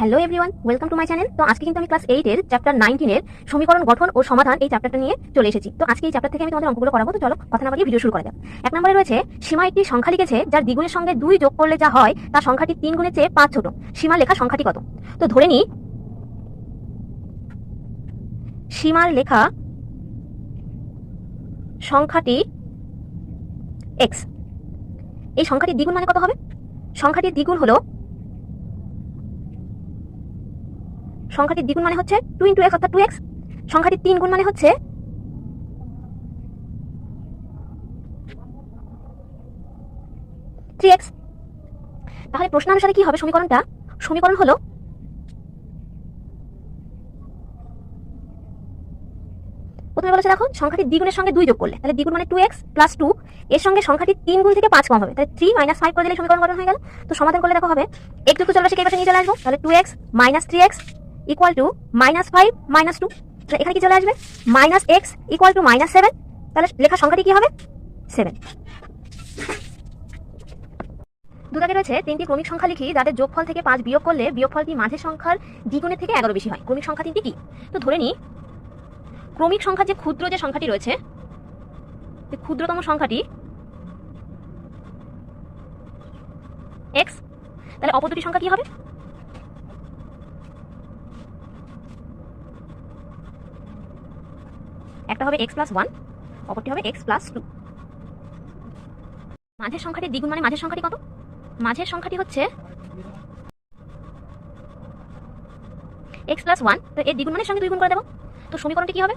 Hello everyone welcome to my channel তো আজকে কিন্তু আমি ক্লাস এইটের চ্যাপ্টার নাইনটিনের সমীকরণ গঠন ও সমাধান এই চ্যাপ্টারটা নিয়ে চলে এসেছি। তো আজকে এই চ্যাপ্টার থেকে আমি তোমাদের অঙ্কগুলো করাবো। তো চলো, কথা না বাড়িয়ে ভিডিও শুরু করা যাক। এক নম্বরে রয়েছে, সীমা একটি সংখ্যা লিখেছে যার দ্বিগুণের সঙ্গে দুই যোগ করলে যা হয় তার সংখ্যাটি তিন গুণের চেয়ে পাঁচ ছোট। সীমা লেখা সংখ্যাটি কত? তো ধরে নিই সীমার লেখা সংখ্যাটি এক্স এই সংখ্যাটির দ্বিগুণ মানে কত হবে? সংখ্যাটির দ্বিগুণ হলো সংখ্যাটির দ্বিগুণ মানে হচ্ছে টু ইন্টু এক্স অর্থাৎ টু এক্স সংখ্যাটির তিন গুণ মানে হচ্ছে থ্রি এক্স তাহলে প্রশ্নানুসারে কি হবে সমীকরণটা? সমীকরণ হলো প্রথমে বলেছে দেখো, সংখ্যাটির দ্বিগুণের সঙ্গে দুই যোগ করলে। তাহলে দ্বিগুণ মানে টু এক্স প্লাস টু এর সঙ্গে সংখ্যাটির তিন গুণ থেকে পাঁচ কম হবে। তাহলে থ্রি মাইনাস ফাইভ করে দিলে সমীকরণ গঠন হয়ে গেল। তো সমাধান করলে দেখো হবে এক যুক্ত চলে আসে কে নিয়ে চলে আসব। তাহলে two X minus three X equal to minus five minus two তাহলে এখানে কি চলে আসবে? Minus X equal to minus seven তাহলে লেখা সংখ্যাটি কি হবে? সেভেন দুদাকে রয়েছে তিনটি ক্রমিক সংখ্যা লিখি, যাদের যোগফল থেকে পাঁচ বিয়োগ করলে বিয়োগফলটি মাঝের সংখ্যার দ্বিগুণের থেকে এগারো বেশি হয়। ক্রমিক সংখ্যা তিনটি কি? তো ধরে নিই ক্রমিক সংখ্যা যে ক্ষুদ্র যে সংখ্যাটি রয়েছে ক্ষুদ্রতম সংখ্যাটি এক্স তাহলে অপর দুটি সংখ্যা কি হবে? একটা হবে এক্স প্লাস ওয়ান অপরটি হবে এক্স প্লাস টু মাঝের সংখ্যাটি দ্বিগুণ মানে মাঝের সংখ্যাটি কত? মাঝের সংখ্যাটি হচ্ছে এক্স প্লাস ওয়ান তো এর দ্বিগুণ মানের সঙ্গে দুই গুণ করে দেবো। তো সমীকরণটি কি হবে?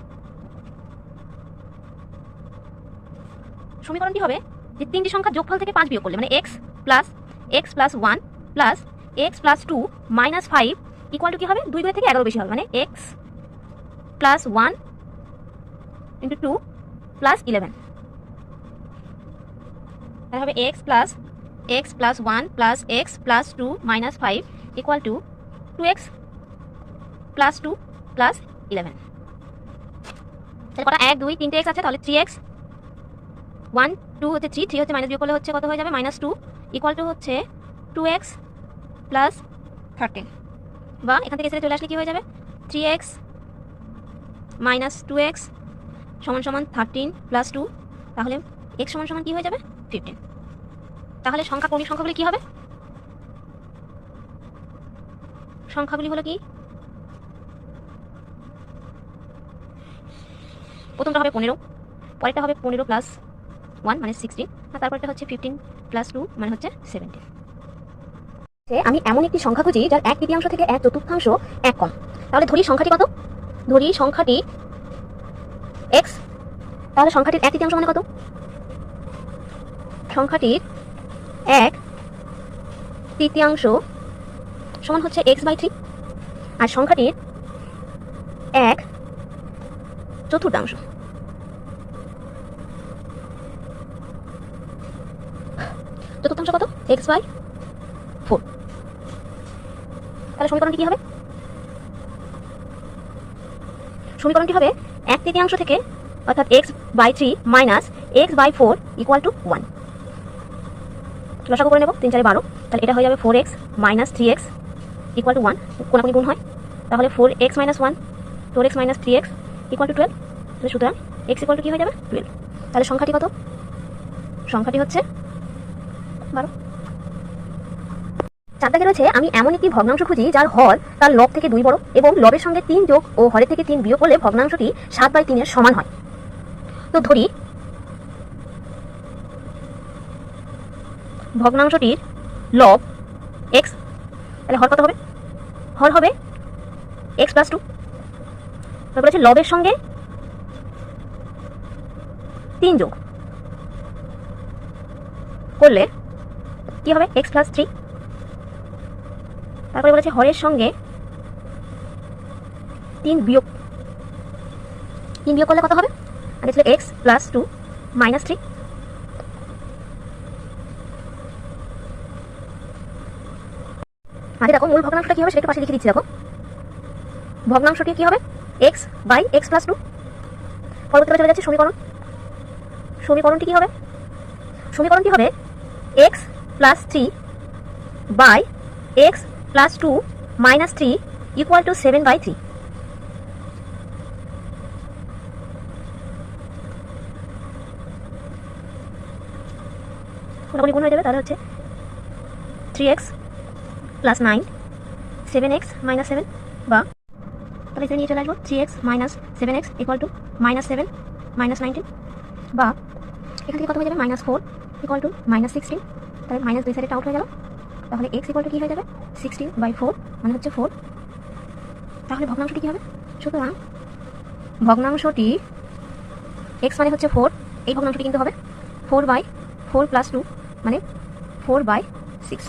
সমীকরণটি হবে যে তিনটি সংখ্যা যোগফল থেকে পাঁচ বিয়োগ করলে মানে X plus X plus one plus X plus two minus five equal to কি হবে? দুই দুই থেকে এগারো বেশি হবে মানে X plus one into two plus eleven তাহলে হবে X plus X plus one plus X plus two minus five equal to two X plus two plus eleven তাহলে কটা? এক, দুই, তিনটে এক্স আছে, তাহলে থ্রি এক্স ওয়ান টু হচ্ছে থ্রি থ্রি হচ্ছে মাইনাস বিয়োগ করলে হচ্ছে কত হয়ে যাবে? মাইনাস টু ইকুয়াল টু হচ্ছে টু এক্স প্লাস থার্টিন বা এখান থেকে সেটা চলে আসলে কি হয়ে যাবে? Three X minus two X সমান সমান থার্টিন প্লাস টু তাহলে এক্স সমান সমান কী হয়ে যাবে? ফিফটিন তাহলে সংখ্যা ক্রমিক সংখ্যাগুলি কী হবে? সংখ্যাগুলি হলো কি? প্রথমটা হবে পনেরো, পরেরটা হবে পনেরো প্লাস ওয়ান মানে সিক্সটিন আর তারপরটা হচ্ছে ফিফটিন প্লাস টু মানে হচ্ছে সেভেন্টিন আমি এমন একটি সংখ্যা খুঁজি যার এক তৃতীয়াংশ থেকে এক চতুর্থাংশ এক কম। তাহলে ধরি সংখ্যাটি কত? ধরি সংখ্যাটি তাহলে সংখ্যাটির এক তৃতীয়াংশ মানে কত? সংখ্যাটির এক তৃতীয়াংশ সমান হচ্ছে এক্স বাই থ্রি আর সংখ্যাটির এক চতুর্থাংশ। চতুর্থাংশ কত? এক্স বাই ফোর তাহলে সমীকরণটি কি হবে? সমীকরণটি হবে? এক তৃতীয়াংশ থেকে অর্থাৎ X by three minus X by four equal to one লসাগু করে নেব তিন চারে বারো। তাহলে এটা হয়ে যাবে four X minus three X equal to one কোনাকুনি গুণ হয়। তাহলে four X minus one four X minus three X equal to twelve তাহলে সুতরাং এক্স ইকুয়াল টু কী হয়ে যাবে? টুয়েলভ তাহলে সংখ্যাটি কত? সংখ্যাটি হচ্ছে বারো। চার দাগে রয়েছে আমি এমন একটি ভগ্নাংশ খুঁজি, যার হর তার লব থেকে দুই বড় এবং লবের সঙ্গে তিন যোগ ও হরের থেকে তিন বিয়োগ করলে ভগ্নাংশটি সাত বাই তিনের সমান হয়। তো ধরি। ভগ্নাংশটির লব এক্স তাহলে হর কত হবে? হর হবে এক্স প্লাস টু তারপর বলেছে লবের সঙ্গে তিন যোগ। করলে কি হবে? এক্স প্লাস থ্রি তারপরে বলেছে হরের সঙ্গে তিন বিয়োগ। তিন বিয়োগ করলে কত হবে? আগে ছিল X plus two minus three আগে দেখো মূল ভগ্নাংশটা কি হবে সেটা পাশে লিখে দিচ্ছি, দেখো। ভগ্নাংশটি কি হবে? X by X plus two পরবর্তীতে চলে যাচ্ছে সমীকরণ। সমীকরণটি কি হবে? সমীকরণটি হবে? X plus three by X plus two minus three equal to seven by three মোটামুটি গুণ হয়ে যাবে, তাহলে হচ্ছে three X plus nine seven X minus seven বা তাহলে এখানে নিয়ে চলে আসব three X minus seven X equal to minus seven minus nineteen বা এখান থেকে কত হয়ে যাবে? Minus four equal to minus sixteen তাহলে মাইনাস দুই সাইডে আউট হয়ে গেল। তাহলে এক্স ইকুয়াল টু কী হয়ে যাবে? সিক্সটিন বাই ফোর মানে হচ্ছে ফোর তাহলে ভগ্নাংশটি কী হবে? সুতরাং ভগ্নাংশটি এক্স মানে হচ্ছে ফোর এই ভগ্নাংশটি কিন্তু হবে four by four plus two মানে ফোর বাই সিক্স